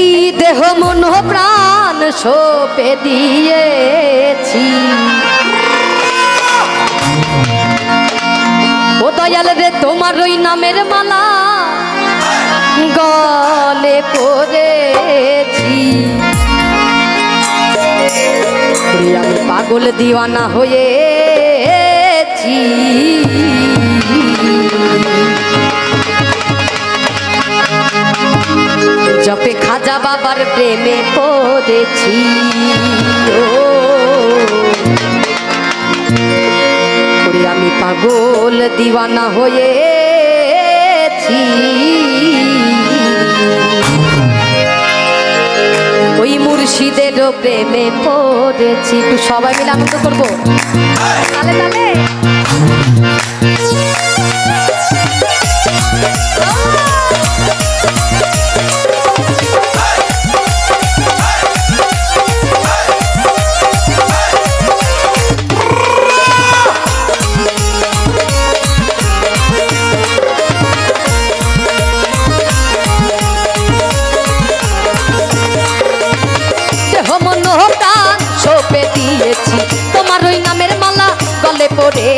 এই দেহ মন প্রাণ সোপে দিয়েছি। ও দয়াল রে, তোমার ওই নামের মালা গলে পড়েছি। আমি পাগল দিওয়ানা হয়েছি। খাজা বাবার প্রেমে পড়েছি। আমি পাগল দিওয়ানা হয়েছি। ওই মুর্শিদের প্রেমে পড়েছি। একটু সবাই মিলে আনন্দ করব। তালে তালে।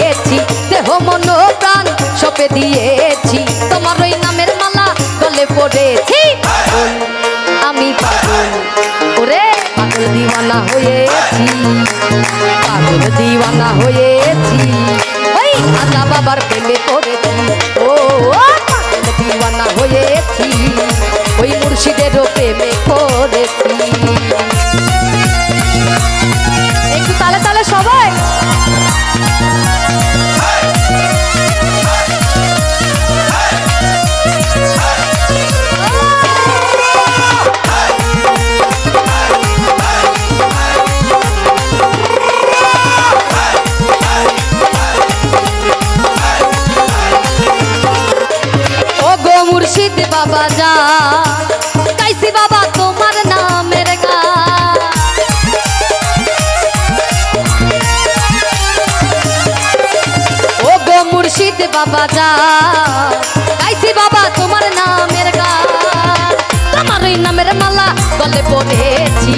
পড়েছি দেহ, মন, প্রাণ সোপে দিয়েছি। তোমার ওই নামের মালা গলে পড়েছি। আমি পাগল, ওরে পাগল দিওয়ানা হয়েছি। পাগল দিওয়ানা হয়েছি। ওই আজা বাবার প্রেমে পড়েছি। ও, পাগল দিওয়ানা হয়েছি। ওই মুর্শিদেরও প্রেমে পড়েছি। একটু তালে তালে সবাই। বাবা যা। গাইছি বাবা, তোমার নামের গান। তোমার ওই নামের মালা গলে পড়েছি।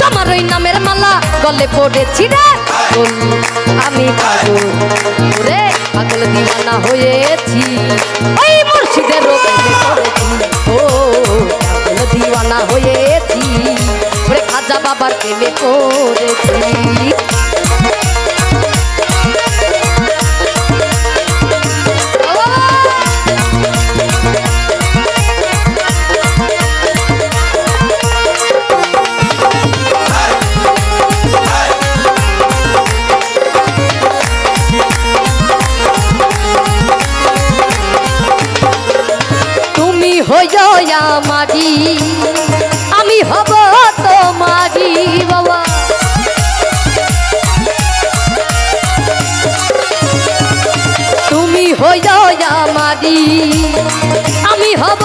তোমার ওই নামের মালা গলে পড়েছি রে। আমি পাগল। রে পাগল দিওয়ানা হয়েছি। ওই মুর্শিদের প্রেমে পড়েছি। হইয়া আমি হব তোমারি বাবা। তুমি হইয়া আমারি আমি হব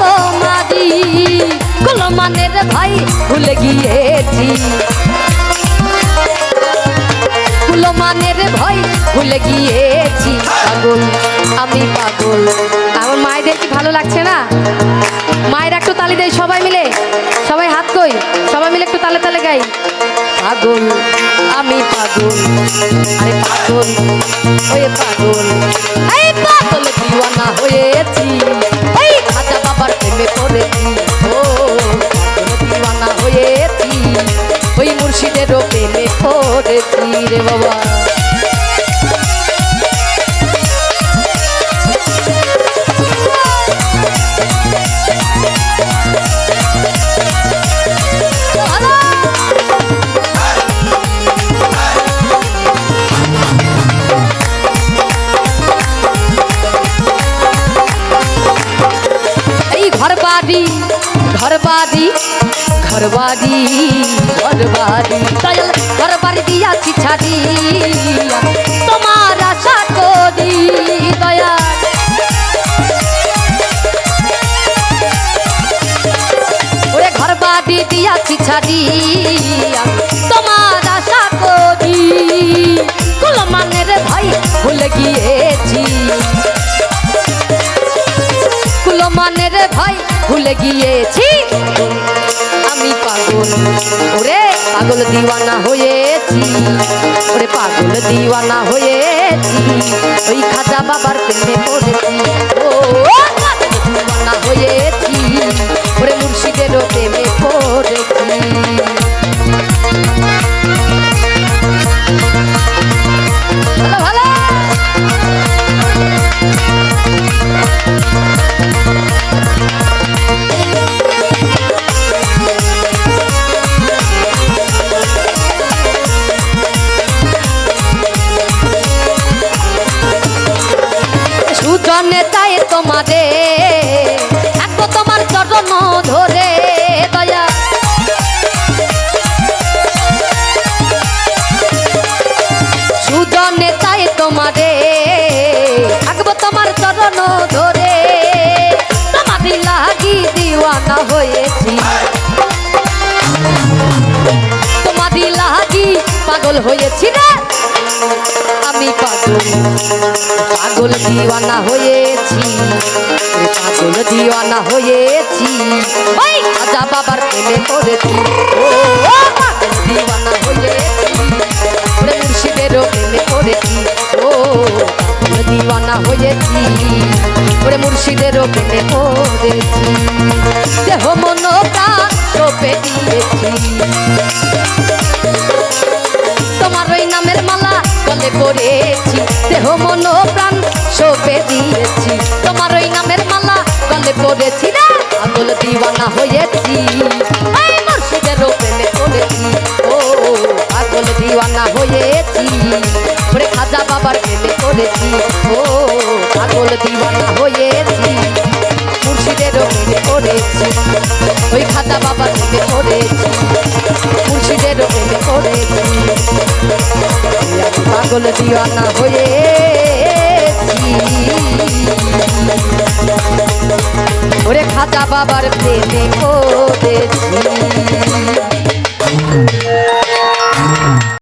তোমারি কলমানের ভাই ভুলে গিয়েছি। কুলমানের ভয় ভুলে গিয়েছি। কই? সবাই মিলে একটু তালে তালে গাই। পাগল আমি পাগল আরে পাগল ওয়ে পাগল। এই পাগল দিওয়ানা হয়েছি এই খাজা বাবার প্রেমে পড়েছি। ও দিওয়ানা হয়েছি ওই মুর্শিদেরও প্রেমে পড়েছি রে বাবা। ঘর বাড়ি ঘর বাড়ি দয়াল ঘর বাড়ি দিয়াছি ছাড়ি তোমার আশা করি দয়াল। ওরে ঘর বাড়ি দিয়াছি ছাড়ি তোমার আশা করি। কুলমানের ভাই ভুলে গিয়েছি। মানের ভাই ভুলে গিয়েছি। আমি পাগল, ওরে পাগল দিওয়ানা হয়েছি। ওরে পাগল দিওয়ানা হয়েছি, ওই খাজা বাবার প্রেমে পড়েছি। ও দিওয়ানা হয়েছি ওরে মুর্শিদের প্রেমে দিওয়ানা হয়েছি। তোমাদের লাগি পাগল হয়েছি রে আমি পাগল পাগল দিওয়ানা হয়েছি। পাগল দিওয়ানা হয়েছি। ওই খাজা বাবার প্রেমে পড়েছি। ও, পাগল দিওয়ানা হয়েছি। মুর্শিদেরও প্রেমে পড়েছি। ও পাগল দিওয়ানা হয়েছি, ওরে মুর্শিদেরও প্রেমে পড়েছি দেহ মন প্রাণ সপে দিয়েছি। তোমার ওই নামের মালা গলে পড়েছি, দেহ মন প্রাণ সপে দিয়েছি। তোমার ওই নামের মালা গলে পড়েছি রে পাগল দিওয়ানা হয়েছি। এই মুর্শিদের প্রেমে পড়েছি ও পাগল দিওয়ানা হয়েছি। ওরে খাজা বাবার প্রেমে পড়েছি ও, পাগল দিওয়ানা হয়েছি। মুর্শিদের প্রেমে পড়েছি ওই খাজা বাবার প্রেমে পড়েছি মুর্শিদের প্রেমে পড়েছি আমি পাগল দিওয়ানা হয়েছি। ওরে খাজা বাবার প্রেমে পড়েছি